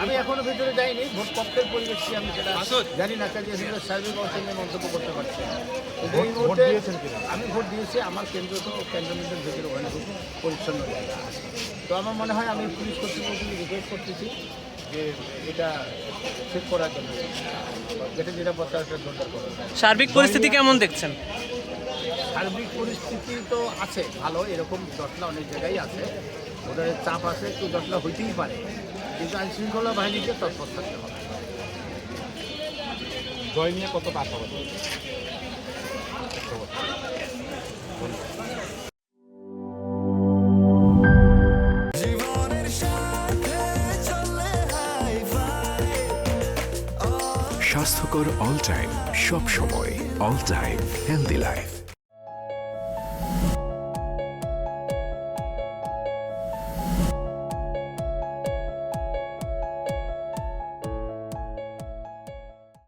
আমি এখনও ভিতরে যাইনি ভোট কক্ষের পরিবেশ কি আমি সেটা জানি না কাজে এসে সার্বিক অবস্থা নিয়ে মন্তব্য করতে পারছি এই মুহূর্তে আমি ভোট দিয়েছি আমার কেন্দ্র তো ক্যান্টনমেন্টের ভিতরে ওখানে খুব পরিচ্ছন্ন জায়গা তো আমার মনে হয় আমি পুলিশ কর্তৃপক্ষকে রিকোয়েস্ট করতেছি যে এটা চেক করার জন্য যেটা নিরাপত্তা একটা সার্বিক পরিস্থিতি কেমন দেখছেন? সার্বিক পরিস্থিতি তো আছে ভালো এরকম জটলা অনেক জায়গায় আছে। ওদের চাপ আছে একটু জটলা হইতেই পারে। কিন্তু আইন শৃঙ্খলা বাহিনীকে তৎপর থাকতে হবে। জয় নিয়ে কত আশাবাদী স্বাস্থ্যকর অল টাইম সব সময় অল টাইম হেলদি লাইফ।